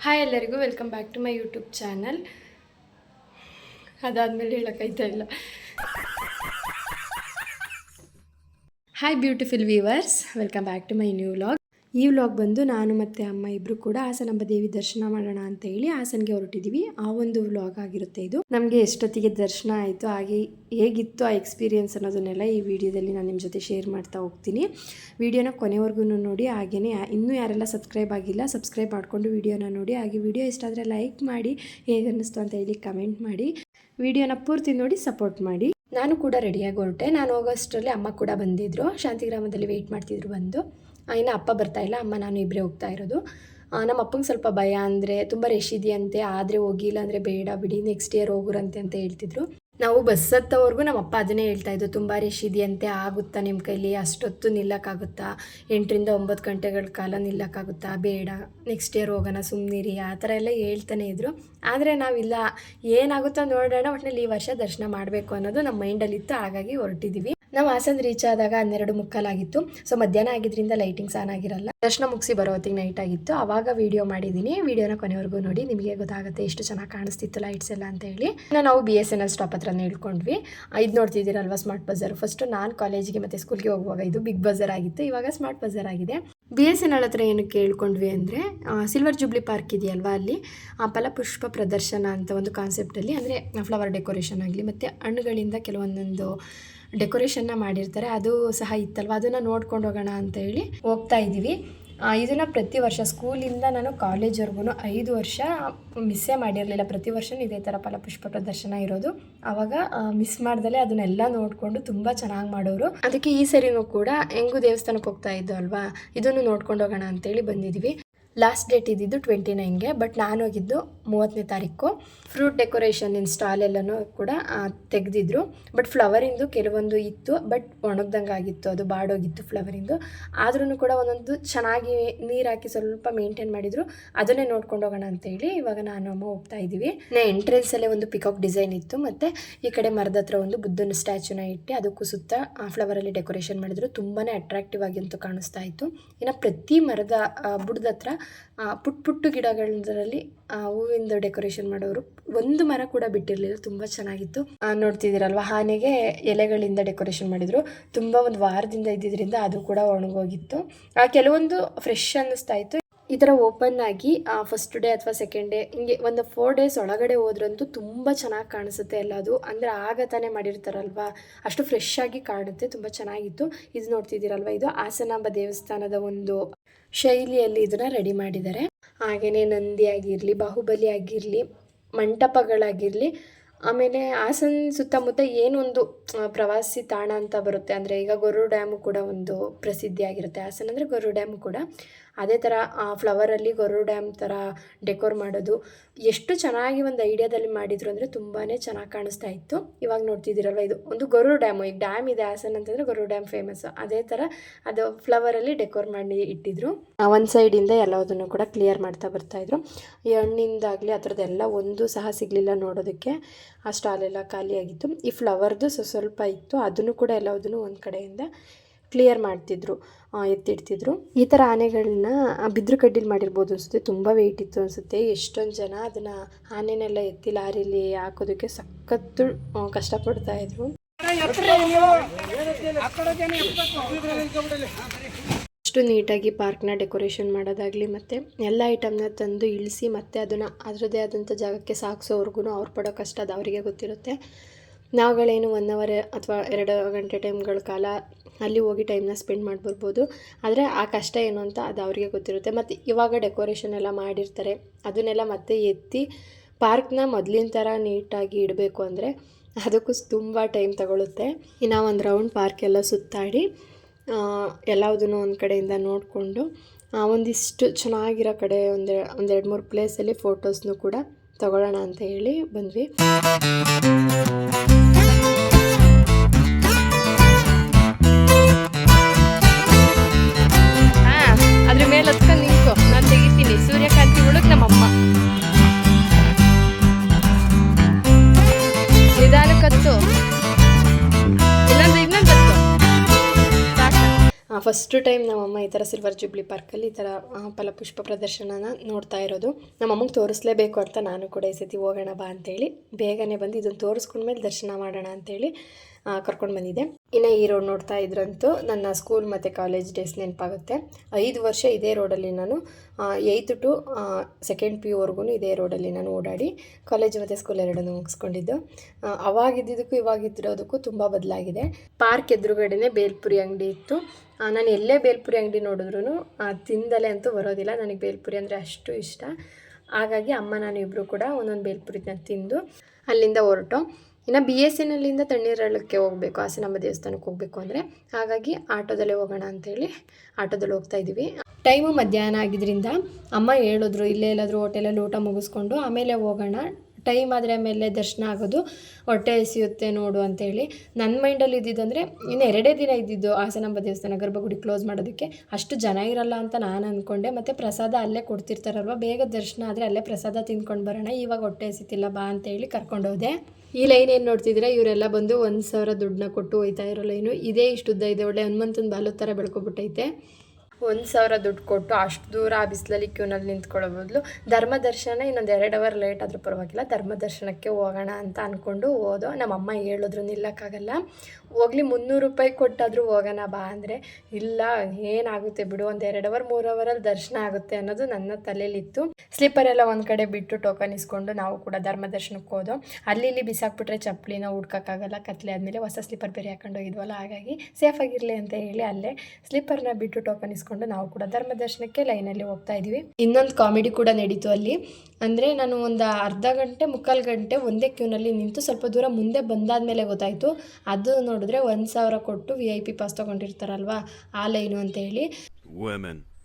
Hi ಎಲ್ಲರಿಗೂ welcome back to my YouTube channel ಅದಾದಮೇಲೆ ಹೇಳೋಕ್ಕಾಯ್ತಾ ಇಲ್ಲ. Hi beautiful viewers welcome back to my new vlog ಈ vlog ಬಂದು ನಾನು ಮತ್ತು ಅಮ್ಮ ಇಬ್ಬರು ಕೂಡ ಹಾಸನಂಬ ದೇವಿ ದರ್ಶನ ಮಾಡೋಣ ಅಂತ ಹೇಳಿ ಹಾಸನ್ಗೆ ಹೊರಟಿದ್ದೀವಿ ಆ ಒಂದು ವ್ಲಾಗ್ ಆಗಿರುತ್ತೆ ಇದು. ನಮಗೆ ಎಷ್ಟೊತ್ತಿಗೆ ದರ್ಶನ ಆಯಿತು ಹಾಗೆ ಹೇಗಿತ್ತು ಆ ಎಕ್ಸ್ಪೀರಿಯನ್ಸ್ ಅನ್ನೋದನ್ನೆಲ್ಲ ಈ ವಿಡಿಯೋದಲ್ಲಿ ನಾನು ನಿಮ್ಮ ಜೊತೆ ಶೇರ್ ಮಾಡ್ತಾ ಹೋಗ್ತೀನಿ. ವಿಡಿಯೋನ ಕೊನೆವರೆಗೂ ನೋಡಿ ಹಾಗೆಯೇ ಇನ್ನೂ ಯಾರೆಲ್ಲ ಸಬ್ಸ್ಕ್ರೈಬ್ ಆಗಿಲ್ಲ ಸಬ್ಸ್ಕ್ರೈಬ್ ಮಾಡಿಕೊಂಡು ವಿಡಿಯೋನ ನೋಡಿ, ಹಾಗೆ ವಿಡಿಯೋ ಇಷ್ಟ ಆದರೆ ಲೈಕ್ ಮಾಡಿ, ಹೇಗೆ ಅನ್ನಿಸ್ತು ಅಂತ ಹೇಳಿ ಕಮೆಂಟ್ ಮಾಡಿ ವಿಡಿಯೋನ ಪೂರ್ತಿ ನೋಡಿ ಸಪೋರ್ಟ್ ಮಾಡಿ. ನಾನು ಕೂಡ ರೆಡಿಯಾಗಿ ಹೊರಟೆ. ನಾನು ಹೋಗೋಷ್ಟರಲ್ಲಿ ಅಮ್ಮ ಕೂಡ ಬಂದಿದ್ರು. ಶಾಂತಿಗ್ರಾಮದಲ್ಲಿ ವೆಯ್ಟ್ ಮಾಡ್ತಿದ್ರು ಬಂದು. ಇನ್ನು ಅಪ್ಪ ಬರ್ತಾ ಇಲ್ಲ, ಅಮ್ಮ ನಾನು ಇಬ್ಬರೇ ಹೋಗ್ತಾ ಇರೋದು. ನಮ್ಮ ಅಪ್ಪಂಗೆ ಸ್ವಲ್ಪ ಭಯ ಅಂದರೆ ತುಂಬ ರಶ್ ಇದೆಯಂತೆ, ಆದರೆ ಹೋಗಿಲ್ಲ ಅಂದರೆ ಬೇಡ ಬಿಡಿ ನೆಕ್ಸ್ಟ್ ಇಯರ್ ಹೋಗುರಂತೆ ಅಂತ ಹೇಳ್ತಿದ್ರು. ನಾವು ಬಸ್ ಹತ್ತೋವರೆಗೂ ನಮ್ಮ ಅಪ್ಪ ಅದನ್ನೇ ಹೇಳ್ತಾ ಇದ್ದು ತುಂಬ ರಶ್ ಇದೆಯಂತೆ, ಆಗುತ್ತಾ ನಿಮ್ಮ ಕೈಲಿ? ಅಷ್ಟೊತ್ತು ನಿಲ್ಲಕ್ಕಾಗುತ್ತಾ? ಎಂಟರಿಂದ ಒಂಬತ್ತು ಗಂಟೆಗಳ ಕಾಲ ನಿಲ್ಲಕ್ಕಾಗುತ್ತಾ? ಬೇಡ ನೆಕ್ಸ್ಟ್ ಇಯರ್ ಹೋಗೋಣ ಸುಮ್ಮನಿರಿ ಆ ಥರ ಎಲ್ಲ ಹೇಳ್ತಾನೆ ಇದ್ರು. ಆದರೆ ನಾವಿಲ್ಲ, ಏನಾಗುತ್ತೋ ನೋಡೋಣ ಒಟ್ಟಿನಲ್ಲಿ ಈ ವರ್ಷ ದರ್ಶನ ಮಾಡಬೇಕು ಅನ್ನೋದು ನಮ್ಮ ಮೈಂಡಲ್ಲಿತ್ತು ಹಾಗಾಗಿ ಹೊರಟಿದ್ದೀವಿ ನಾವು ಹಾಸನ್ ರೀಚ್ ಆದಾಗ ಹನ್ನೆರಡು ಮುಕ್ಕಾಲಾಗಿತ್ತು. ಸೊ ಮಧ್ಯಾಹ್ನ ಆಗಿದ್ರಿಂದ ಲೈಟಿಂಗ್ಸ್ ಆನ್ ಆಗಿರಲ್ಲ ದರ್ಶನ ಮುಗಿಸಿ ಬರೋ ಹೊತ್ತಿಗೆ ನೈಟ್ ಆಗಿತ್ತು. ಆವಾಗ ವಿಡಿಯೋ ಮಾಡಿದ್ದೀನಿ ವಿಡಿಯೋನ ಕೊನೆವರೆಗೂ ನೋಡಿ. ನಿಮಗೆ ಗೊತ್ತಾಗುತ್ತೆ ಎಷ್ಟು ಚೆನ್ನಾಗಿ ಕಾಣಿಸ್ತಿತ್ತು ಲೈಟ್ಸ್ ಎಲ್ಲ ಅಂತ ಹೇಳಿ. ನಾವು B S N L stop ಹತ್ರ ಹೇಳ್ಕೊಂಡ್ವಿ ಇದು ನೋಡ್ತಿದ್ದೀರಲ್ವಾ ಸ್ಮಾರ್ಟ್ ಬಜಾರ್ ಫಸ್ಟ್ ನಾನು ಕಾಲೇಜಿಗೆ ಮತ್ತು ಸ್ಕೂಲ್ಗೆ ಹೋಗುವಾಗ ಇದು ಬಿಗ್ ಬಜಾರ್ ಆಗಿತ್ತು. ಇವಾಗ ಸ್ಮಾರ್ಟ್ ಬಜಾರ್ ಆಗಿದೆ. ಬಿ ಎಸ್ ಎನ್ ಎಲ್ ಹತ್ರ ಏನು ಕೇಳ್ಕೊಂಡ್ವಿ ಅಂದರೆ ಸಿಲ್ವರ್ ಜುಬ್ಲಿ ಪಾರ್ಕ್ ಇದೆಯಲ್ವಾ ಅಲ್ಲಿ? ಆ ಫಲಪುಷ್ಪ ಪ್ರದರ್ಶನ ಅಂತ ಒಂದು ಕಾನ್ಸೆಪ್ಟಲ್ಲಿ ಅಂದರೆ ಫ್ಲವರ್ ಡೆಕೋರೇಷನ್ ಆಗಲಿ, ಮತ್ತು ಹಣ್ಣುಗಳಿಂದ ಕೆಲವೊಂದೊಂದು ಡೆಕೋರೇಷನ್ನ ಮಾಡಿರ್ತಾರೆ, ಅದು ಸಹ ಇತ್ತಲ್ವ? ಅದನ್ನು ನೋಡ್ಕೊಂಡು ಹೋಗೋಣ ಅಂತ ಹೇಳಿ ಹೋಗ್ತಾ ಇದ್ದೀವಿ. ಇದನ್ನು ಪ್ರತಿ ವರ್ಷ ಸ್ಕೂಲಿಂದ ನಾನು ಕಾಲೇಜ್ವರೆಗೂ ಐದು ವರ್ಷ ಮಿಸ್ಸೇ ಮಾಡಿರಲಿಲ್ಲ. ಪ್ರತಿ ವರ್ಷ ಇದೇ ಥರ ಫಲಪುಷ್ಪ ಪ್ರದರ್ಶನ ಇರೋದು. ಆವಾಗ ಮಿಸ್ ಮಾಡ್ದಲೇ ಅದನ್ನೆಲ್ಲ ನೋಡಿಕೊಂಡು ತುಂಬ ಚೆನ್ನಾಗಿ ಮಾಡೋರು. ಅದಕ್ಕೆ ಈ ಸರಿನೂ ಕೂಡ ಹೆಂಗೂ ದೇವಸ್ಥಾನಕ್ಕೆ ಹೋಗ್ತಾ ಇದ್ದು ಅಲ್ವಾ? ಇದನ್ನು ನೋಡ್ಕೊಂಡು ಹೋಗೋಣ ಅಂತೇಳಿ ಬಂದಿದ್ದೀವಿ. ಲಾಸ್ಟ್ ಡೇಟ್ ಇದ್ದಿದ್ದು ಟ್ವೆಂಟಿ ನೈನ್ಗೆ ಬಟ್ ನಾನು ಹೋಗಿದ್ದು ಮೂವತ್ತನೇ ತಾರೀಕು. ಫ್ರೂಟ್ ಡೆಕೋರೇಷನ್ ಇನ್ ಸ್ಟಾಲ್ ಎಲ್ಲನೂ ಕೂಡ ತೆಗೆದಿದ್ರು. ಬಟ್ ಫ್ಲವರಿಂದು ಕೆಲವೊಂದು ಇತ್ತು ಬಟ್ ಒಣಗ್ದಂಗೆ ಆಗಿತ್ತು. ಅದು ಬಾಡೋಗಿತ್ತು ಫ್ಲವರಿಂದು ಆದ್ರೂ ಕೂಡ ಒಂದೊಂದು ಚೆನ್ನಾಗಿ ನೀರು ಹಾಕಿ ಸ್ವಲ್ಪ ಮೇಂಟೈನ್ ಮಾಡಿದ್ರು. ಅದನ್ನೇ ನೋಡ್ಕೊಂಡು ಹೋಗೋಣ ಅಂತೇಳಿ ಇವಾಗ ನಾನು ಅಮ್ಮ ಹೋಗ್ತಾ ಇದ್ದೀವಿ ಎಂಟ್ರೆನ್ಸಲ್ಲೇ ಒಂದು ಪಿಕಾಕ್ ಡಿಸೈನ್ ಇತ್ತು. ಮತ್ತು ಈ ಕಡೆ ಮರದ ಹತ್ರ ಒಂದು ಬುದ್ಧನ ಸ್ಟ್ಯಾಚುನ ಇಟ್ಟು ಅದಕ್ಕೂ ಸುತ್ತ ಆ ಫ್ಲವರಲ್ಲಿ ಡೆಕೋರೇಷನ್ ಮಾಡಿದ್ರು. ತುಂಬಾ ಅಟ್ರಾಕ್ಟಿವ್ ಆಗಿ ಅಂತೂ ಕಾಣಿಸ್ತಾ ಇತ್ತು. ಇನ್ನು ಪ್ರತಿ ಮರದ ಬುಡದ ಹತ್ರ ಪುಟ್ ಪುಟ್ಟು ಗಿಡಗಳಲ್ಲಿ ಆ, ಹೂವಿಂದ ಡೆಕೋರೇಷನ್ ಮಾಡೋರು. ಒಂದು ಮರ ಕೂಡ ಬಿಟ್ಟಿರಲಿಲ್ಲ ತುಂಬಾ ಚೆನ್ನಾಗಿತ್ತು. ಆ, ನೋಡ್ತಿದ್ದೀರಲ್ವ ಆನೆಗೆ ಎಲೆಗಳಿಂದ ಡೆಕೋರೇಷನ್ ಮಾಡಿದ್ರು. ತುಂಬಾ ಒಂದು ವಾರದಿಂದ ಇದ್ದಿದ್ದರಿಂದ ಅದು ಕೂಡ ಒಣಗೋಗಿತ್ತು. ಕೆಲವೊಂದು ಫ್ರೆಶ್ ಅನ್ನಿಸ್ತಾ ಇತ್ತು. ಈ ಥರ ಓಪನ್ ಆಗಿ ಫಸ್ಟ್ ಡೇ ಅಥವಾ ಸೆಕೆಂಡ್ ಡೇ ಹಿಂಗೆ ಒಂದು ಫೋರ್ ಡೇಸ್ ಒಳಗಡೆ ಹೋದ್ರಂತೂ ತುಂಬ ಚೆನ್ನಾಗಿ ಕಾಣಿಸುತ್ತೆ ಎಲ್ಲದು. ಅಂದರೆ ಆಗ ತಾನೇ ಮಾಡಿರ್ತಾರಲ್ವಾ? ಅಷ್ಟು ಫ್ರೆಶ್ ಆಗಿ ಕಾಣುತ್ತೆ, ತುಂಬ ಚೆನ್ನಾಗಿತ್ತು. ಇದು ನೋಡ್ತಿದ್ದೀರಲ್ವ? ಇದು ಹಾಸನಾಂಬ ದೇವಸ್ಥಾನದ ಒಂದು ಶೈಲಿಯಲ್ಲಿ ಇದನ್ನು ರೆಡಿ ಮಾಡಿದ್ದಾರೆ. ಹಾಗೆಯೇ ನಂದಿ ಆಗಿರಲಿ ಬಾಹುಬಲಿ ಆಗಿರಲಿ ಮಂಟಪಗಳಾಗಿರಲಿ, ಆಮೇಲೆ ಹಾಸನ ಸುತ್ತಮುತ್ತ ಏನೊಂದು ಪ್ರವಾಸಿ ತಾಣ ಅಂತ ಬರುತ್ತೆ. ಅಂದರೆ ಈಗ ಗೊರೂರು ಡ್ಯಾಮು ಕೂಡ ಒಂದು ಪ್ರಸಿದ್ಧಿಯಾಗಿರುತ್ತೆ ಹಾಸನ. ಅಂದರೆ ಗೊರೂರು ಡ್ಯಾಮು ಕೂಡ. ಅದೇ ಥರ ಆ ಫ್ಲವರಲ್ಲಿ ಗೊರು ಡ್ಯಾಮ್ ಥರ ಡೆಕೋರ್ ಮಾಡೋದು. ಎಷ್ಟು ಚೆನ್ನಾಗಿ ಒಂದು ಐಡಿಯಾದಲ್ಲಿ ಮಾಡಿದ್ರು ಅಂದರೆ ತುಂಬಾ ಚೆನ್ನಾಗಿ ಕಾಣಿಸ್ತಾ ಇತ್ತು. ಇವಾಗ ನೋಡ್ತಿದ್ದೀರಲ್ವ ಇದು ಒಂದು ಗೊರು ಡ್ಯಾಮು. ಈಗ ಡ್ಯಾಮ್ ಇದೆ ಹಾಸನ್ ಅಂತಂದರೆ ಗೊರು ಡ್ಯಾಮ್ ಫೇಮಸ್ ಅದೇ ಥರ ಅದು ಫ್ಲವರಲ್ಲಿ ಡೆಕೋರ್ ಮಾಡಿ ಇಟ್ಟಿದ್ರು. ಒಂದು ಸೈಡಿಂದ ಎಲ್ಲದನ್ನು ಕೂಡ ಕ್ಲಿಯರ್ ಮಾಡ್ತಾ ಬರ್ತಾಯಿದ್ರು ಈ ಹಣ್ಣಿಂದಾಗಲಿ ಆ ಥರದ್ದೆಲ್ಲ ಒಂದು ಸಹ ಸಿಗಲಿಲ್ಲ ನೋಡೋದಕ್ಕೆ. ಆ ಸ್ಟಾಲೆಲ್ಲ ಖಾಲಿಯಾಗಿತ್ತು. ಈ ಫ್ಲವರ್ದು ಸ್ವಲ್ಪ ಇತ್ತು. ಅದನ್ನು ಕೂಡ ಎಲ್ಲದನ್ನು ಒಂದು ಕಡೆಯಿಂದ ಕ್ಲಿಯರ್ ಮಾಡ್ತಿದ್ರು ಎತ್ತಿಡ್ತಿದ್ರು. ಈ ಥರ ಆನೆಗಳನ್ನ ಬಿದ್ರು ಕಡ್ಡಿಲಿ ಮಾಡಿರ್ಬೋದು ಅನಿಸುತ್ತೆ. ತುಂಬ ವೆಯ್ಟ್ ಇತ್ತು ಅನಿಸುತ್ತೆ. ಎಷ್ಟೊಂದು ಜನ ಅದನ್ನು ಆನೆನೆಲ್ಲ ಎತ್ತಿ ಲಾರಿಲಿ ಹಾಕೋದಕ್ಕೆ ಸಖತ್ತು ಕಷ್ಟಪಡ್ತಾ ಇದ್ರು. ಅಷ್ಟು ನೀಟಾಗಿ ಪಾರ್ಕ್ನ ಡೆಕೋರೇಷನ್ ಮಾಡೋದಾಗಲಿ ಮತ್ತು ಎಲ್ಲ ಐಟಮ್ನ ತಂದು ಇಳಿಸಿ ಮತ್ತು ಅದನ್ನು ಅದರದ್ದೇ ಆದಂಥ ಜಾಗಕ್ಕೆ ಸಾಕ್ಸೋವರೆಗೂ ಅವ್ರು ಪಡೋ ಕಷ್ಟ ಅದು ಅವರಿಗೆ ಗೊತ್ತಿರುತ್ತೆ. ನಾವುಗಳೇನು ಒನ್ ಅವರ್ ಅಥವಾ ಎರಡು ಗಂಟೆ ಟೈಮ್ಗಳ ಕಾಲ ಅಲ್ಲಿ ಹೋಗಿ ಟೈಮ್ನ ಸ್ಪೆಂಡ್ ಮಾಡ್ಬರ್ಬೋದು. ಆದರೆ ಆ ಕಷ್ಟ ಏನು ಅಂತ ಅದು ಅವರಿಗೆ ಗೊತ್ತಿರುತ್ತೆ. ಮತ್ತು ಇವಾಗ ಡೆಕೋರೇಷನ್ ಎಲ್ಲ ಮಾಡಿರ್ತಾರೆ. ಅದನ್ನೆಲ್ಲ ಮತ್ತೆ ಎತ್ತಿ ಪಾರ್ಕ್ನ ಮೊದಲಿನ ಥರ ನೀಟಾಗಿ ಇಡಬೇಕು ಅಂದರೆ ಅದಕ್ಕೂ ತುಂಬ ಟೈಮ್ ತಗೊಳುತ್ತೆ. ಇನ್ನು ಒಂದು ರೌಂಡ್ ಪಾರ್ಕ್ ಎಲ್ಲ ಸುತ್ತಾಡಿ ಎಲ್ಲದನ್ನು ಒಂದು ಕಡೆಯಿಂದ ನೋಡಿಕೊಂಡು ಒಂದಿಷ್ಟು ಚೆನ್ನಾಗಿರೋ ಕಡೆ ಒಂದು ಒಂದೆರಡು ಮೂರು ಪ್ಲೇಸಲ್ಲಿ ಫೋಟೋಸ್ನು ಕೂಡ ತಗೊಳ್ಳೋಣ ಅಂತ ಹೇಳಿ ಬಂದ್ವಿ. ಫಸ್ಟ್ ಟೈಮ್ ನಮ್ಮಮ್ಮ ಈ ಥರ ಸಿಲ್ವರ್ ಜುಬ್ಲಿ ಪಾರ್ಕಲ್ಲಿ ಈ ಥರ ಫಲ ಫಲಪುಷ್ಪ ಪ್ರದರ್ಶನನ ನೋಡ್ತಾ ಇರೋದು. ನಮ್ಮಮ್ಮಗೆ ತೋರಿಸ್ಲೇಬೇಕು ಅಂತ ನಾನು ಕೂಡ ಈ ಸತಿ ಹೋಗೋಣ ಬಾ ಅಂತೇಳಿ, ಬೇಗನೆ ಬಂದು ಇದನ್ನು ತೋರಿಸ್ಕೊಂಡ್ಮೇಲೆ ದರ್ಶನ ಮಾಡೋಣ ಅಂತೇಳಿ ಕರ್ಕೊಂಡು ಬಂದಿದ್ದೆ. ಇನ್ನು ಈ ರೋಡ್ ನೋಡ್ತಾ ಇದ್ರಂತೂ ನನ್ನ ಸ್ಕೂಲ್ ಮತ್ತು ಕಾಲೇಜ್ ಡೇಸ್ ನೆನಪಾಗುತ್ತೆ. ಐದು ವರ್ಷ ಇದೇ ರೋಡಲ್ಲಿ ನಾನು ಏಯ್ತ್ ಟು ಸೆಕೆಂಡ್ ಪಿ ಯುವರೆಗೂ ಇದೇ ರೋಡಲ್ಲಿ ನಾನು ಓಡಾಡಿ ಕಾಲೇಜ್ ಮತ್ತು ಸ್ಕೂಲ್ ಎರಡನ್ನೂ ಮುಗಿಸ್ಕೊಂಡಿದ್ದು. ಅವಾಗಿದ್ದಿದ್ದಕ್ಕೂ ಇವಾಗಿದ್ದಿರೋದಕ್ಕೂ ತುಂಬ ಬದಲಾಗಿದೆ. ಪಾರ್ಕ್ ಎದುರುಗಡೆನೇ ಬೇಲ್ಪುರಿ ಅಂಗಡಿ ಇತ್ತು. ನಾನು ಎಲ್ಲೇ ಬೇಲ್ಪುರಿ ಅಂಗಡಿ ನೋಡಿದ್ರೂ ತಿಂದಲೇ ಅಂತೂ ಬರೋದಿಲ್ಲ. ನನಗೆ ಬೇಲ್ಪುರಿ ಅಂದರೆ ಅಷ್ಟು ಇಷ್ಟ. ಹಾಗಾಗಿ ಅಮ್ಮ ನಾನು ಇಬ್ಬರು ಕೂಡ ಒಂದೊಂದು ಬೇಲ್ಪುರಿನ ತಿಂದು ಅಲ್ಲಿಂದ ಹೊರಟು. ಇನ್ನು ಬಿ ಎಸ್ ಎನ್ನಲ್ಲಿಂದ ತಣ್ಣೀರಳಕ್ಕೆ ಹೋಗಬೇಕು ಹಾಸನಾಂಬ ದೇವಸ್ಥಾನಕ್ಕೆ ಹೋಗಬೇಕು ಅಂದರೆ. ಹಾಗಾಗಿ ಆಟೋದಲ್ಲೇ ಹೋಗೋಣ ಅಂತೇಳಿ ಆಟೋದಲ್ಲಿ ಹೋಗ್ತಾ ಇದ್ದೀವಿ. ಟೈಮು ಮಧ್ಯಾಹ್ನ ಆಗಿದ್ದರಿಂದ ಅಮ್ಮ ಹೇಳಿದ್ರು, ಇಲ್ಲೇ ಎಲ್ಲಾದರೂ ಹೋಟೆಲಲ್ಲಿ ಊಟ ಮುಗಿಸ್ಕೊಂಡು ಆಮೇಲೆ ಹೋಗೋಣ. ಟೈಮ್ ಆದರೆ ಆಮೇಲೆ ದರ್ಶನ ಆಗೋದು. ಹೊಟ್ಟೆ ಎಸೆಯುತ್ತೆ ನೋಡು ಅಂತೇಳಿ ನನ್ನ ಮೈಂಡಲ್ಲಿ ಇದ್ದಿದ್ದಂದರೆ ಇನ್ನು ಎರಡೇ ದಿನ ಇದ್ದಿದ್ದು ಹಾಸನಾಂಬ ದೇವಸ್ಥಾನ, ಗರ್ಭಗುಡಿ ಕ್ಲೋಸ್ ಮಾಡೋದಕ್ಕೆ. ಅಷ್ಟು ಜನ ಇರಲ್ಲ ಅಂತ ನಾನು ಅಂದ್ಕೊಂಡೆ ಮತ್ತು ಪ್ರಸಾದ ಅಲ್ಲೇ ಕೊಡ್ತಿರ್ತಾರಲ್ವ? ಬೇಗ ದರ್ಶನ ಆದರೆ ಅಲ್ಲೇ ಪ್ರಸಾದ ತಿಂದ್ಕೊಂಡು ಬರೋಣ. ಇವಾಗ ಹೊಟ್ಟೆ ಎಸಿತಿಲ್ಲ ಬಾ ಅಂತೇಳಿ ಕರ್ಕೊಂಡು ಹೋದೆ. ಈ ಲೈನ್ ಏನು ನೋಡ್ತಿದ್ರೆ ಇವರೆಲ್ಲ ಬಂದು ಒಂದು ಸಾವಿರ ದುಡ್ಡನ್ನ ಕೊಟ್ಟು ಹೋಯ್ತಾ ಇರೋ ಲೈನು ಇದೇ ಇಷ್ಟು ಉದ್ದ ಇದೆ. ಒಳ್ಳೆ ಹನುಮಂತನ ಬಾಲು ಥರ ಬೆಳ್ಕೊಬಿಟ್ಟೈತೆ. ಒಂದು ಸಾವಿರ ದುಡ್ಡು ಕೊಟ್ಟು ಅಷ್ಟು ದೂರ ಆ ಬಿಸಿಲಲ್ಲಿ ಕ್ಯೂನಲ್ಲಿ ನಿಂತ್ಕೊಳ್ಳೋ ಬದಲು ಧರ್ಮ ದರ್ಶನ ಇನ್ನೊಂದು ಎರಡು ಅವರ್ ಲೇಟ್ ಆದರೂ ಪರವಾಗಿಲ್ಲ. ಧರ್ಮ ದರ್ಶನಕ್ಕೆ ಹೋಗೋಣ ಅಂತ ಅಂದ್ಕೊಂಡು ಹೋದೋ ನಮ್ಮಮ್ಮ ಹೇಳಿದ್ರು, ನಿಲ್ಲಕ್ಕಾಗಲ್ಲ. ಹೋಗ್ಲಿ ಮುನ್ನೂರು ರೂಪಾಯಿ ಕೊಟ್ಟಾದರೂ ಹೋಗೋಣ ಬಾ ಅಂದರೆ ಇಲ್ಲ, ಏನಾಗುತ್ತೆ ಬಿಡು, ಒಂದು ಎರಡು ಅವರ್ ಮೂರು ಅವರಲ್ಲಿ ದರ್ಶನ ಆಗುತ್ತೆ ಅನ್ನೋದು ನನ್ನ ತಲೆಯಲ್ಲಿತ್ತು. ಸ್ಲೀಪರ್ ಎಲ್ಲ ಒಂದು ಕಡೆ ಬಿಟ್ಟು ಟೋಕನ್ ಇಸ್ಕೊಂಡು ನಾವು ಕೂಡ ಧರ್ಮ ದರ್ಶನಕ್ಕೆ ಹೋದೋ. ಅಲ್ಲಿ ಇಲ್ಲಿ ಬಿಸಾಕ್ಬಿಟ್ರೆ ಚಪ್ಪಲಿನ ಹುಡ್ಕೋಕ್ಕಾಗಲ್ಲ, ಕತ್ಲೆ ಆದಮೇಲೆ ಹೊಸ ಸ್ಲೀಪರ್ ಬೇರೆ ಹಾಕೊಂಡು ಹೋಗಿದ್ವಲ್ಲ, ಹಾಗಾಗಿ ಸೇಫ್ ಆಗಿರಲಿ ಅಂತ ಹೇಳಿ ಅಲ್ಲೇ ಸ್ಲೀಪರ್ನ ಬಿಟ್ಟು ಟೋಕನ್ ಇಸ್ಕೊಂಡು ನಾವು ಕೂಡ ಧರ್ಮ ದರ್ಶನಕ್ಕೆ ಲೈನಲ್ಲಿ ಹೋಗ್ತಾ ಇದೀವಿ ಇನ್ನೊಂದು ಕಾಮಿಡಿ ಕೂಡ ನಡೀತು ಅಲ್ಲಿ. ಅಂದರೆ ನಾನು ಒಂದು ಅರ್ಧ ಗಂಟೆ, ಮುಕ್ಕಾಲು ಗಂಟೆ ಒಂದೇ ಕ್ಯೂನಲ್ಲಿ ನಿಂತು ಸ್ವಲ್ಪ ದೂರ ಮುಂದೆ ಬಂದಾದ್ಮೇಲೆ ಗೊತ್ತಾಯಿತು. ಅದು ನೋಡಿದ್ರೆ ಒಂದು ಸಾವಿರ ಕೊಟ್ಟು ವಿ ಐ ಪಿ ಪಾಸ್ ತೊಗೊಂಡಿರ್ತಾರಲ್ವಾ, ಆ ಲೈನು ಅಂತ ಹೇಳಿ.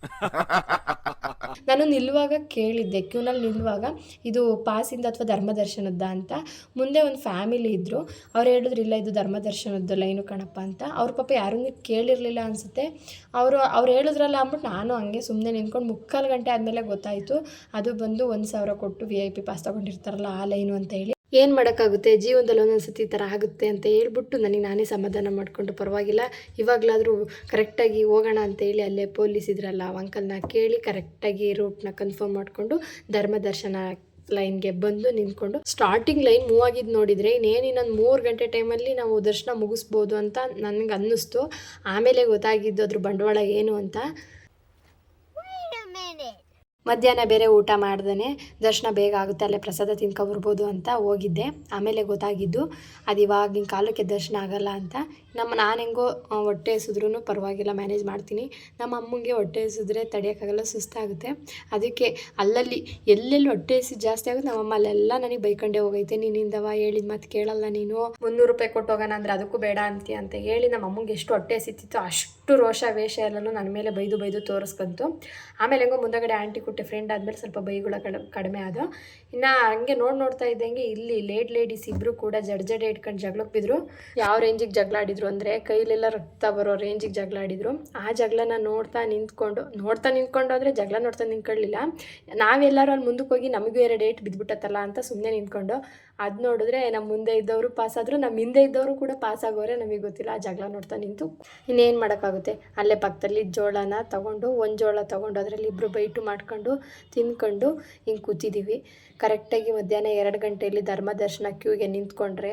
ನಾನು ನಿಲ್ಲುವಾಗ ಕೇಳಿದ್ದೆ, ಕ್ಯೂನಲ್ಲಿ ನಿಲ್ಲುವಾಗ ಇದು ಪಾಸಿಂದ ಅಥವಾ ಧರ್ಮದರ್ಶನದ ಅಂತ. ಮುಂದೆ ಒಂದು ಫ್ಯಾಮಿಲಿ ಇದ್ದರು ಅವ್ರು ಹೇಳಿದ್ರು ಇಲ್ಲ ಇದು ಧರ್ಮದರ್ಶನದ್ದು ಲೈನು ಕಣಪ್ಪ ಅಂತ. ಅವ್ರ ಪಾಪ ಯಾರೂ ಕೇಳಿರಲಿಲ್ಲ ಅನಿಸುತ್ತೆ. ಅವರು, ಅವ್ರು ಹೇಳಿದ್ರಲ್ಲ ಅಂದ್ಬಿಟ್ಟು ನಾನು ಹಂಗೆ ಸುಮ್ಮನೆ ನಿಂತ್ಕೊಂಡು ಮುಕ್ಕಾಲು ಗಂಟೆ ಆದಮೇಲೆ ಗೊತ್ತಾಯಿತು. ಅದು ಬಂದು ಒಂದು ಸಾವಿರ ಕೊಟ್ಟು ವಿ ಐ ಪಿ ಪಾಸ್ ತೊಗೊಂಡಿರ್ತಾರಲ್ಲ ಆ ಲೈನು ಅಂತ ಹೇಳಿ. ಏನು ಮಾಡೋಕ್ಕಾಗುತ್ತೆ? ಜೀವನದಲ್ಲಿ ಒಂದೊಂದು ಸತಿ ಈ ಥರ ಆಗುತ್ತೆ ಅಂತ ಹೇಳ್ಬಿಟ್ಟು ನನಗೆ ನಾನೇ ಸಮಾಧಾನ ಮಾಡಿಕೊಂಡು ಪರವಾಗಿಲ್ಲ. ಇವಾಗಲಾದರೂ ಕರೆಕ್ಟಾಗಿ ಹೋಗೋಣ ಅಂತೇಳಿ ಅಲ್ಲೇ ಪೊಲೀಸ್ ಇದ್ರಲ್ಲ ಅಂಕಲ್ನ ಕೇಳಿ ಕರೆಕ್ಟಾಗಿ ರೂಟ್ನ ಕನ್ಫರ್ಮ್ ಮಾಡಿಕೊಂಡು ಧರ್ಮ ದರ್ಶನ ಲೈನ್ಗೆ ಬಂದು ನಿಂತ್ಕೊಂಡು ಸ್ಟಾರ್ಟಿಂಗ್ ಲೈನ್ ಮೂವ್ ಆಗಿದ್ದು ನೋಡಿದರೆ ಇನ್ನೇನು ಇನ್ನೊಂದು ಮೂರು ಗಂಟೆ ಟೈಮಲ್ಲಿ ನಾವು ದರ್ಶನ ಮುಗಿಸ್ಬೋದು ಅಂತ ನನಗೆ ಅನ್ನಿಸ್ತು. ಆಮೇಲೆ ಗೊತ್ತಾಗಿದ್ದು ಅದ್ರ ಬಂಡವಾಳ ಏನು ಅಂತ ಮಧ್ಯಾಹ್ನ ಬೇರೆ ಊಟ ಮಾಡ್ದೇ ದರ್ಶನ ಬೇಗ ಆಗುತ್ತೆ, ಅಲ್ಲೇ ಪ್ರಸಾದ ತಿನ್ಕೊ ಬರ್ಬೋದು ಅಂತ ಹೋಗಿದ್ದೆ. ಆಮೇಲೆ ಗೊತ್ತಾಗಿದ್ದು, ಅದು ಇವಾಗಿನ ಕಾಲಕ್ಕೆ ದರ್ಶನ ಆಗಲ್ಲ ಅಂತ ನಮ್ಮ ನಾನು ಹೆಂಗೋ ಹೊಟ್ಟೆ ಎಸಿದ್ರೂ ಪರವಾಗಿಲ್ಲ ಮ್ಯಾನೇಜ್ ಮಾಡ್ತೀನಿ. ನಮ್ಮ ಅಮ್ಮಂಗೆ ಹೊಟ್ಟೆ ಎಸಿದ್ರೆ ತಡೆಯೋಕ್ಕಾಗಲ್ಲ, ಸುಸ್ತಾಗುತ್ತೆ. ಅದಕ್ಕೆ ಅಲ್ಲಲ್ಲಿ, ಎಲ್ಲೆಲ್ಲಿ ಹೊಟ್ಟೆ ಎಸಿ ಜಾಸ್ತಿ ಆಗುತ್ತೆ ನಮ್ಮಮ್ಮ ಅಲ್ಲೆಲ್ಲ ನನಗೆ ಬೈಕೊಂಡೇ ಹೋಗೈತೆ. ನೀನಿಂದವ ಹೇಳಿದ ಮಾತು ಕೇಳಲ್ಲ ನೀನು. ಮುನ್ನೂರು ರೂಪಾಯಿ ಕೊಟ್ಟು ಹೋಗೋಣ ಅಂದರೆ ಅದಕ್ಕೂ ಬೇಡ ಅಂತೀಯ ಅಂತ ಹೇಳಿ ನಮ್ಮ ಅಮ್ಮಂಗೆ ಎಷ್ಟು ಹೊಟ್ಟೆ ಎಸಿತಿತ್ತು ಅಷ್ಟು ರೋಷ, ವೇಷ ಎಲ್ಲನೂ ನನ್ನ ಮೇಲೆ ಬೈದು ಬೈದು ತೋರಿಸ್ಕೊಂತು. ಆಮೇಲೆ ಹೆಂಗೋ ಮುಂದಗಡೆ ಆಂಟಿ ಕೊಟ್ಟೆ ಫ್ರೆಂಡ್ ಆದಮೇಲೆ ಸ್ವಲ್ಪ ಬೈಗುಳ ಕಡ, ಕಡಿಮೆ ಆದವು ಇನ್ನು ಹಂಗೆ ನೋಡಿ ನೋಡ್ತಾ ಇದ್ದಂಗೆ ಇಲ್ಲಿ ಲೇಡ್ ಲೇಡೀಸ್ ಇಬ್ಬರು ಕೂಡ ಜಡ್ ಜಡೆ ಇಟ್ಕೊಂಡು ಜಗಳಕ್ಕೆ ಬಿದ್ದರು ಯಾವ ರೇಂಜಿಗೆ ಜಗಳ ಆಡಿದ್ರು ಅಂದರೆ ಕೈಲೆಲ್ಲ ರಕ್ತ ಬರೋ ರೇಂಜಿಗೆ ಜಗಳ ಆಡಿದ್ರು. ಆ ಜಗಳನ ನೋಡ್ತಾ ನಿಂತ್ಕೊಂಡು ನೋಡ್ತಾ ನಿಂತ್ಕೊಂಡು ಅಂದರೆ ಜಗಳ ನೋಡ್ತಾ ನಿಂತ್ಕೊಳ್ಳಿಲ್ಲ. ನಾವೆಲ್ಲರೂ ಅಲ್ಲಿ ಮುಂದಕ್ಕೆ ಹೋಗಿ ನಮಗೂ ಎರಡು ಏಟ್ ಬಿದ್ದುಬಿಟ್ಟತ್ತಲ್ಲ ಅಂತ ಸುಮ್ಮನೆ ನಿಂತ್ಕೊಂಡು, ಅದು ನೋಡಿದ್ರೆ ನಮ್ಮ ಮುಂದೆ ಇದ್ದವರು ಪಾಸ್ ಆದರು ನಮ್ಮ ಹಿಂದೆ ಇದ್ದವರು ಕೂಡ ಪಾಸ್ ಆಗೋರೆ ನಮಗೆ ಗೊತ್ತಿಲ್ಲ. ಆ ಜಗಳ ನೋಡ್ತಾ ನಿಂತು ಇನ್ನೇನು ಮಾಡೋಕ್ಕಾಗುತ್ತೆ? ಅಲ್ಲೇ ಪಕ್ಕದಲ್ಲಿ ಜೋಳನ ತಗೊಂಡು, ಒಂದು ಜೋಳ ತಗೊಂಡು ಅದರಲ್ಲಿ ಇಬ್ಬರು ಬೈಟು ಮಾಡ್ಕೊಂಡು, ತಿನ್ಕೊಂಡು ಹಿಂಗೆ ಕೂತಿದ್ದೀವಿ ಕರೆಕ್ಟಾಗಿ ಮಧ್ಯಾಹ್ನ ಎರಡು ಗಂಟೆಯಲ್ಲಿ ಧರ್ಮ ದರ್ಶನ ಕ್ಯೂಗೆ ನಿಂತ್ಕೊಂಡ್ರೆ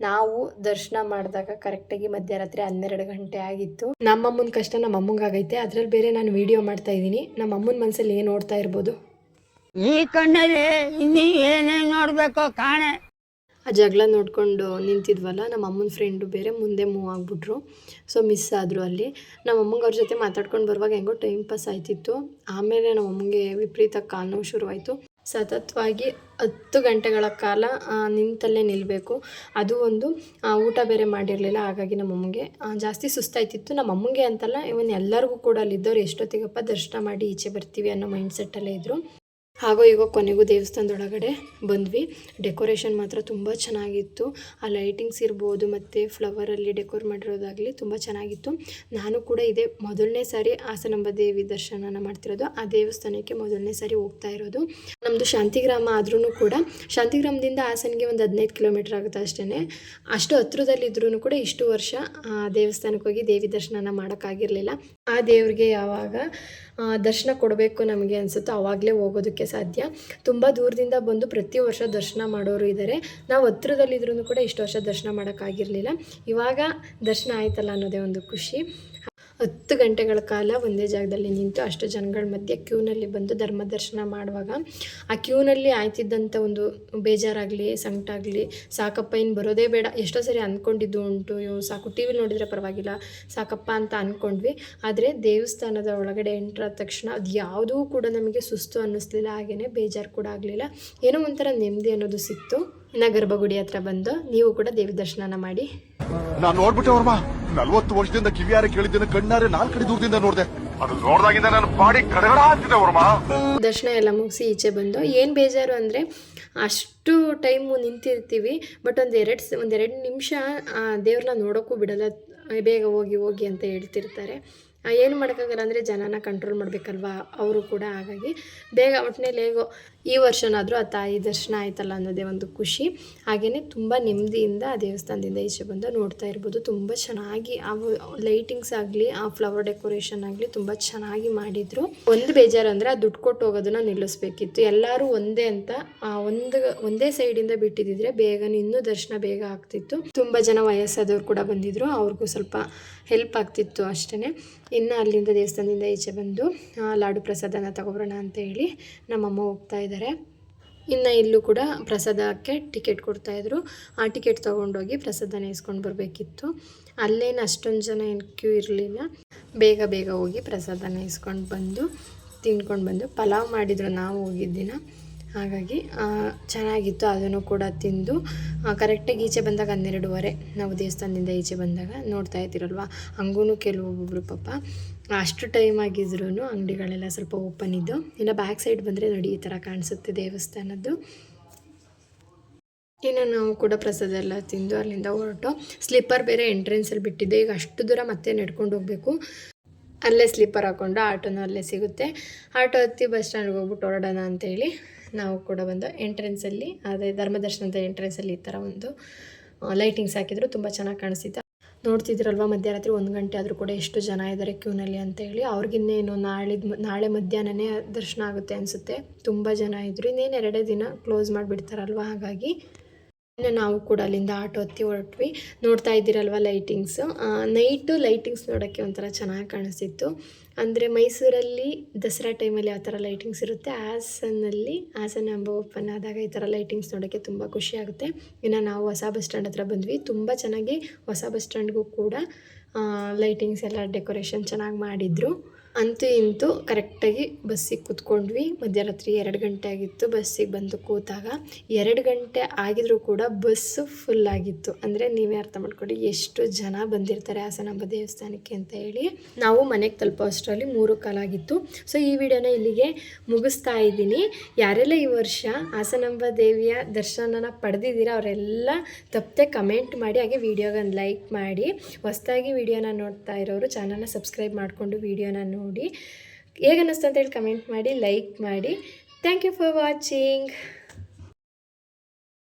ನಾವು ದರ್ಶನ ಮಾಡಿದಾಗ ಕರೆಕ್ಟಾಗಿ ಮಧ್ಯರಾತ್ರಿ ಹನ್ನೆರಡು ಗಂಟೆ ಆಗಿತ್ತು. ನಮ್ಮಮ್ಮನ ಕಷ್ಟ ನಮ್ಮ ಅಮ್ಮಂಗಾಗೈತೆ ಅದ್ರಲ್ಲಿ ಬೇರೆ ನಾನು ವಿಡಿಯೋ ಮಾಡ್ತಾ ಇದ್ದೀನಿ. ನಮ್ಮ ಅಮ್ಮನ ಮನಸ್ಸಲ್ಲಿ ಏನು ನೋಡ್ತಾ ಇರ್ಬೋದು? ಈ ಕಣ್ಣಲ್ಲಿ ಇನ್ನೀ ಏನೇನು ನೋಡಬೇಕು ಕಾಣೆ. ಆ ಜಗಳ ನೋಡ್ಕೊಂಡು ನಿಂತಿದ್ವಲ್ಲ ನಮ್ಮ ಅಮ್ಮನ ಫ್ರೆಂಡು ಬೇರೆ ಮುಂದೆ ಮೂವ್ ಆಗಿಬಿಟ್ರು. ಸೊ ಮಿಸ್ ಆದರು ಅಲ್ಲಿ. ನಮ್ಮ ಅಮ್ಮಂಗೆ ಅವ್ರ ಜೊತೆ ಮಾತಾಡ್ಕೊಂಡು ಬರುವಾಗ ಹೆಂಗೋ ಟೈಮ್ ಪಾಸ್ ಆಯ್ತಿತ್ತು. ಆಮೇಲೆ ನಮ್ಮ ಅಮ್ಮಂಗೆ ವಿಪರೀತ ಕಾಲು ನೋವು ಶುರುವಾಯಿತು. ಸತತವಾಗಿ ಹತ್ತು ಗಂಟೆಗಳ ಕಾಲ ನಿಂತಲ್ಲೇ ನಿಲ್ಲಬೇಕು ಅದು ಒಂದು ಊಟ ಬೇರೆ ಮಾಡಿರಲಿಲ್ಲ ಹಾಗಾಗಿ ನಮ್ಮ ಆ, ಜಾಸ್ತಿ ಸುಸ್ತಾಯ್ತಿತ್ತು. ನಮ್ಮ ಅಮ್ಮಂಗೆ ಅಂತಲ್ಲ ಇವನ್ ಎಲ್ಲರಿಗೂ ಕೂಡ ಅಲ್ಲಿದ್ದವ್ರು ಎಷ್ಟೊತ್ತಿಗಪ್ಪ ದರ್ಶನ ಮಾಡಿ ಈಚೆ ಬರ್ತೀವಿ ಅನ್ನೋ ಮೈಂಡ್ ಸೆಟ್ಟಲ್ಲೇ ಇದ್ದರು ಹಾಗೋ ಈಗ ಕೊನೆಗೂ ದೇವಸ್ಥಾನದೊಳಗಡೆ ಬಂದ್ವಿ. ಡೆಕೋರೇಷನ್ ಮಾತ್ರ ತುಂಬ ಚೆನ್ನಾಗಿತ್ತು. ಆ ಲೈಟಿಂಗ್ಸ್ ಇರ್ಬೋದು ಮತ್ತು ಫ್ಲವರಲ್ಲಿ ಡೆಕೋರ್ ಮಾಡಿರೋದಾಗಲಿ ತುಂಬ ಚೆನ್ನಾಗಿತ್ತು. ನಾನು ಕೂಡ ಇದೇ ಮೊದಲನೇ ಸಾರಿ ಆಸನಂಬ ದೇವಿ ದರ್ಶನನ ಮಾಡ್ತಿರೋದು. ಆ ದೇವಸ್ಥಾನಕ್ಕೆ ಮೊದಲನೇ ಸಾರಿ ಹೋಗ್ತಾ ಇರೋದು. ನಮ್ಮದು ಶಾಂತಿಗ್ರಾಮ ಆದ್ರೂ ಕೂಡ, ಶಾಂತಿಗ್ರಾಮದಿಂದ ಹಾಸನಿಗೆ ಒಂದು ಹದಿನೈದು ಕಿಲೋಮೀಟ್ರ್ ಆಗುತ್ತೆ ಅಷ್ಟೇ ಅಷ್ಟು ಹತ್ರದಲ್ಲಿದ್ರೂ ಕೂಡ ಇಷ್ಟು ವರ್ಷ ದೇವಸ್ಥಾನಕ್ಕೆ ಹೋಗಿ ದೇವಿ ದರ್ಶನನ ಮಾಡೋಕ್ಕಾಗಿರಲಿಲ್ಲ. ಆ ದೇವ್ರಿಗೆ ಯಾವಾಗ ದರ್ಶನ ಕೊಡಬೇಕು ನಮಗೆ ಅನಿಸುತ್ತೋ ಆವಾಗಲೇ ಹೋಗೋದಕ್ಕೆ ಸಾಧ್ಯ. ತುಂಬ ದೂರದಿಂದ ಬಂದು ಪ್ರತಿ ವರ್ಷ ದರ್ಶನ ಮಾಡೋರು ಇದ್ದಾರೆ ನಾವು ಹತ್ರದಲ್ಲಿದ್ರೂ ಕೂಡ ಇಷ್ಟು ವರ್ಷ ದರ್ಶನ ಮಾಡೋಕ್ಕಾಗಿರಲಿಲ್ಲ. ಇವಾಗ ದರ್ಶನ ಆಯ್ತಲ್ಲ ಅನ್ನೋದೇ ಒಂದು ಖುಷಿ. ಹತ್ತು ಗಂಟೆಗಳ ಕಾಲ ಒಂದೇ ಜಾಗದಲ್ಲಿ ನಿಂತು ಅಷ್ಟು ಜನಗಳ ಮಧ್ಯೆ ಕ್ಯೂನಲ್ಲಿ ಬಂದು ಧರ್ಮ ದರ್ಶನ ಮಾಡುವಾಗ ಆ ಕ್ಯೂನಲ್ಲಿ ಆಯ್ತಿದ್ದಂಥ ಒಂದು ಬೇಜಾರಾಗಲಿ, ಸಂಕಟಾಗಲಿ, ಸಾಕಪ್ಪ ಇನ್ನು ಬರೋದೇ ಬೇಡ. ಎಷ್ಟೋ ಸರಿ ಅಂದ್ಕೊಂಡಿದ್ದು ಉಂಟು. ಇವು ಸಾಕು. ಟಿ ವಿಲಿ ನೋಡಿದರೆ ಪರವಾಗಿಲ್ಲ. ಸಾಕಪ್ಪ ಅಂತ ಅಂದ್ಕೊಂಡ್ವಿ ಆದರೆ ದೇವಸ್ಥಾನದ ಒಳಗಡೆ ಎಂಟ್ರಾದ ತಕ್ಷಣ ಅದು ಯಾವುದೂ ಕೂಡ ನಮಗೆ ಸುಸ್ತು ಅನ್ನಿಸ್ಲಿಲ್ಲ. ಹಾಗೆಯೇ ಬೇಜಾರು ಕೂಡ ಆಗಲಿಲ್ಲ. ಏನೋ ಒಂಥರ ನೆಮ್ಮದಿ ಅನ್ನೋದು ಸಿಕ್ತು. ಇನ್ನು ಗರ್ಭಗುಡಿ ಹತ್ರ ಬಂದು ನೀವು ಕೂಡ ದೇವಿ ದರ್ಶನ ಮಾಡಿ. ನಾನು ನೋಡ್ಬಿಟ್ಟೆ ವರ್ಮ ನಲ್ವತ್ತು ವರ್ಷದಿಂದ ಕಿವಿಯಾರೆ ಕೇಳಿದ್ದೇನೆ ಕಣ್ಣಾರೆ ನಾಲ್ಕು ಕಡೆ ದೂರದಿಂದ ನೋಡ್ದೆ. ಅದು ನೋಡ್ದಾಗಿಂದ ನನ್ನ ಬಾಡಿ ಕಡಗಡ ಅಂತಿದೆ ವರ್ಮ. ದರ್ಶನ ಎಲ್ಲ ಮುಗಿಸಿ ಈಚೆ ಬಂದು ಏನು ಬೇಜಾರು ಅಂದರೆ ಅಷ್ಟು ಟೈಮು ನಿಂತಿರ್ತೀವಿ ಬಟ್ ಒಂದು ಎರಡು ಒಂದೆರಡು ನಿಮಿಷ ದೇವ್ರನ್ನ ನೋಡೋಕ್ಕೂ ಬಿಡಲ್ಲ ಬೇಗ ಹೋಗಿ ಹೋಗಿ ಅಂತ ಹೇಳ್ತಿರ್ತಾರೆ. ಏನು ಮಾಡೋಕ್ಕಾಗಲ್ಲ ಅಂದರೆ ಜನನ ಕಂಟ್ರೋಲ್ ಮಾಡಬೇಕಲ್ವಾ? ಅವರು ಕೂಡ ಹಾಗಾಗಿ ಬೇಗ ಒಟ್ಟಿನಲ್ಲಿ ಹೇಗೋ ಈ ವರ್ಷನಾದರೂ ಆ ತಾಯಿ ದರ್ಶನ ಆಯ್ತಲ್ಲ ಅನ್ನೋದೇ ಒಂದು ಖುಷಿ. ಹಾಗೆಯೇ ತುಂಬ ನೆಮ್ಮದಿಯಿಂದ ಆ ದೇವಸ್ಥಾನದಿಂದ ಈಚೆ ಬಂದು ನೋಡ್ತಾ ಇರ್ಬೋದು. ತುಂಬ ಚೆನ್ನಾಗಿ ಆ ಲೈಟಿಂಗ್ಸ್ ಆಗಲಿ, ಆ ಫ್ಲವರ್ ಡೆಕೋರೇಷನ್ ಆಗಲಿ ತುಂಬ ಚೆನ್ನಾಗಿ ಮಾಡಿದರು. ಒಂದು ಬೇಜಾರು ಅಂದರೆ ಆ ದುಡ್ಡು ಕೊಟ್ಟು ಹೋಗೋದನ್ನ ನಿಲ್ಲಿಸ್ಬೇಕಿತ್ತು. ಎಲ್ಲರೂ ಒಂದೇ ಅಂತ, ಆ ಒಂದು, ಒಂದೇ ಸೈಡಿಂದ ಬಿಟ್ಟಿದ್ದಿದ್ರೆ ಬೇಗನೆ ಇನ್ನೂ ದರ್ಶನ ಬೇಗ ಆಗ್ತಿತ್ತು. ತುಂಬ ಜನ ವಯಸ್ಸಾದವ್ರು ಕೂಡ ಬಂದಿದ್ರು. ಅವ್ರಿಗೂ ಸ್ವಲ್ಪ ಹೆಲ್ಪ್ ಆಗ್ತಿತ್ತು ಅಷ್ಟೇ ಇನ್ನು ಅಲ್ಲಿಂದ ದೇವಸ್ಥಾನದಿಂದ ಈಚೆ ಬಂದು ಲಾಡು ಪ್ರಸಾದನ ತಗೊಬರೋಣ ಅಂತ ಹೇಳಿ ನಮ್ಮಮ್ಮ ಹೋಗ್ತಾ ಇದ್ದಾರೆ. ಇನ್ನು ಇಲ್ಲೂ ಕೂಡ ಪ್ರಸಾದಕ್ಕೆ ಟಿಕೆಟ್ ಕೊಡ್ತಾಯಿದ್ರು ಆ ಟಿಕೆಟ್ ತೊಗೊಂಡೋಗಿ ಪ್ರಸಾದನ ಇಸ್ಕೊಂಡು ಬರಬೇಕಿತ್ತು. ಅಲ್ಲೇನು ಅಷ್ಟೊಂದು ಜನ ಏನು ಕ್ಯೂ ಇರಲಿಲ್ಲ. ಬೇಗ ಬೇಗ ಹೋಗಿ ಪ್ರಸಾದನ ಇಸ್ಕೊಂಡು ಬಂದು, ತಿನ್ಕೊಂಡು ಬಂದು ಪಲಾವ್ ಮಾಡಿದ್ರು ನಾವು ಹೋಗಿದ್ದಿನ ಹಾಗಾಗಿ ಚೆನ್ನಾಗಿತ್ತು. ಅದನ್ನು ಕೂಡ ತಿಂದು ಕರೆಕ್ಟಾಗಿ ಈಚೆ ಬಂದಾಗ ಹನ್ನೆರಡುವರೆ. ನಾವು ದೇವಸ್ಥಾನದಿಂದ ಈಚೆ ಬಂದಾಗ ನೋಡ್ತಾ ಇದ್ದೀರಲ್ವ? ಹಂಗೂ ಕೆಲವೊಬ್ಬೊಬ್ಬರು ಪಾಪ ಅಷ್ಟು ಟೈಮ್ ಆಗಿದ್ರೂ ಅಂಗಡಿಗಳೆಲ್ಲ ಸ್ವಲ್ಪ ಓಪನ್ ಇದ್ದು, ಇನ್ನು ಬ್ಯಾಕ್ ಸೈಡ್ ಬಂದರೆ ನೋಡಿ ಈ ಥರ ಕಾಣಿಸುತ್ತೆ ದೇವಸ್ಥಾನದ್ದು. ಇನ್ನು ನಾವು ಕೂಡ ಪ್ರಸಾದ ಎಲ್ಲ ತಿಂದು ಅಲ್ಲಿಂದ ಹೊರಟು ಸ್ಲೀಪರ್ ಬೇರೆ ಎಂಟ್ರೆನ್ಸಲ್ಲಿ ಬಿಟ್ಟಿದ್ದೆ ಈಗ ಅಷ್ಟು ದೂರ ಮತ್ತೆ ನಡ್ಕೊಂಡು ಹೋಗಬೇಕು. ಅಲ್ಲೇ ಸ್ಲೀಪರ್ ಹಾಕ್ಕೊಂಡು ಆಟೋನು ಅಲ್ಲೇ ಸಿಗುತ್ತೆ. ಆಟೋ ಹತ್ತಿ ಬಸ್ ಸ್ಟ್ಯಾಂಡ್ಗೆ ಹೋಗ್ಬಿಟ್ಟು ಹೊರಡೋಣ ಅಂತೇಳಿ ನಾವು ಕೂಡ ಬಂದು ಎಂಟ್ರೆನ್ಸಲ್ಲಿ ಅದೇ ಧರ್ಮದರ್ಶನದ ಎಂಟ್ರೆನ್ಸಲ್ಲಿ ಈ ಥರ ಒಂದು ಲೈಟಿಂಗ್ಸ್ ಹಾಕಿದ್ರು ತುಂಬ ಚೆನ್ನಾಗಿ ಕಾಣಿಸ್ತಿತ್ತು ನೋಡ್ತಿದ್ರಲ್ವ ಮಧ್ಯರಾತ್ರಿ ಒಂದು ಗಂಟೆ ಆದರೂ ಕೂಡ ಎಷ್ಟು ಜನ ಇದ್ದಾರೆ ಕ್ಯೂನಲ್ಲಿ ಅಂತ ಹೇಳಿ. ಅವ್ರಿಗಿನ್ನೇನು ನಾಳೆ ನಾಳೆ ಮಧ್ಯಾಹ್ನನೇ ದರ್ಶನ ಆಗುತ್ತೆ ಅನಿಸುತ್ತೆ. ತುಂಬ ಜನ ಇದ್ದರು ಇನ್ನೇನು ಎರಡೇ ದಿನ ಕ್ಲೋಸ್ ಮಾಡಿಬಿಡ್ತಾರಲ್ವ ಹಾಗಾಗಿ. ಇನ್ನು ನಾವು ಕೂಡ ಅಲ್ಲಿಂದ ಆಟೋ ಹತ್ತಿ ಹೊರಟ್ವಿ. ನೋಡ್ತಾ ಇದ್ದೀರಲ್ವ ಲೈಟಿಂಗ್ಸ್ ನೈಟು ಲೈಟಿಂಗ್ಸ್ ನೋಡೋಕ್ಕೆ ಒಂಥರ ಚೆನ್ನಾಗಿ ಕಾಣಿಸ್ತಿತ್ತು. ಅಂದರೆ ಮೈಸೂರಲ್ಲಿ ದಸರಾ ಟೈಮಲ್ಲಿ ಯಾವ ಥರ ಲೈಟಿಂಗ್ಸ್ ಇರುತ್ತೆ. ಹಾಸನಲ್ಲಿ, ಹಾಸನ ಎಂಬ ಓಪನ್ ಆದಾಗ ಈ ಥರ ಲೈಟಿಂಗ್ಸ್ ನೋಡೋಕ್ಕೆ ತುಂಬ ಖುಷಿಯಾಗುತ್ತೆ ಇನ್ನು ನಾವು ಹೊಸ ಬಸ್ ಸ್ಟ್ಯಾಂಡ್ ಹತ್ರ ಬಂದ್ವಿ. ತುಂಬ ಚೆನ್ನಾಗಿ ಹೊಸ ಬಸ್ ಸ್ಟ್ಯಾಂಡ್ಗೂ ಕೂಡ ಲೈಟಿಂಗ್ಸ್ ಎಲ್ಲ ಡೆಕೋರೇಷನ್ ಚೆನ್ನಾಗಿ ಮಾಡಿದರು. ಅಂತೂ ಇಂತೂ ಕರೆಕ್ಟಾಗಿ ಬಸ್ಸಿಗೆ ಕೂತ್ಕೊಂಡ್ವಿ. ಮಧ್ಯರಾತ್ರಿ ಎರಡು ಗಂಟೆ ಆಗಿತ್ತು ಬಸ್ಸಿಗೆ ಬಂದು ಕೂತಾಗ. ಎರಡು ಗಂಟೆ ಆಗಿದ್ರೂ ಕೂಡ ಬಸ್ಸು ಫುಲ್ ಆಗಿತ್ತು. ಅಂದರೆ ನೀವೇ ಅರ್ಥ ಮಾಡ್ಕೊಡಿ ಎಷ್ಟು ಜನ ಬಂದಿರ್ತಾರೆ ಹಾಸನಾಂಬ ದೇವಸ್ಥಾನಕ್ಕೆ ಅಂತ ಹೇಳಿ. ನಾವು ಮನೆಗೆ ತಲುಪೋ ಅಷ್ಟರಲ್ಲಿ ಮೂರು ಕಾಲಾಗಿತ್ತು ಸೊ ಈ ವಿಡಿಯೋನ ಇಲ್ಲಿಗೆ ಮುಗಿಸ್ತಾ ಇದ್ದೀನಿ. ಯಾರೆಲ್ಲ ಈ ವರ್ಷ ಹಾಸನಾಂಬ ದೇವಿಯ ದರ್ಶನನ ಪಡೆದಿದ್ದೀರಾ ಅವರೆಲ್ಲ ತಪ್ಪದೆ ಕಮೆಂಟ್ ಮಾಡಿ, ಹಾಗೆ ವಿಡಿಯೋಗೆ ಒಂದು ಲೈಕ್ ಮಾಡಿ. ಹೊಸದಾಗಿ ವಿಡಿಯೋನ ನೋಡ್ತಾ ಇರೋರು ಚಾನಲ್ನ ಸಬ್ಸ್ಕ್ರೈಬ್ ಮಾಡಿಕೊಂಡು ವಿಡಿಯೋನ ನೋಡಿ ಹೇಗೆ ಅನ್ನಿಸ್ತು ಅಂತೇಳಿ ಕಮೆಂಟ್ ಮಾಡಿ ಲೈಕ್ ಮಾಡಿ. Thank you for watching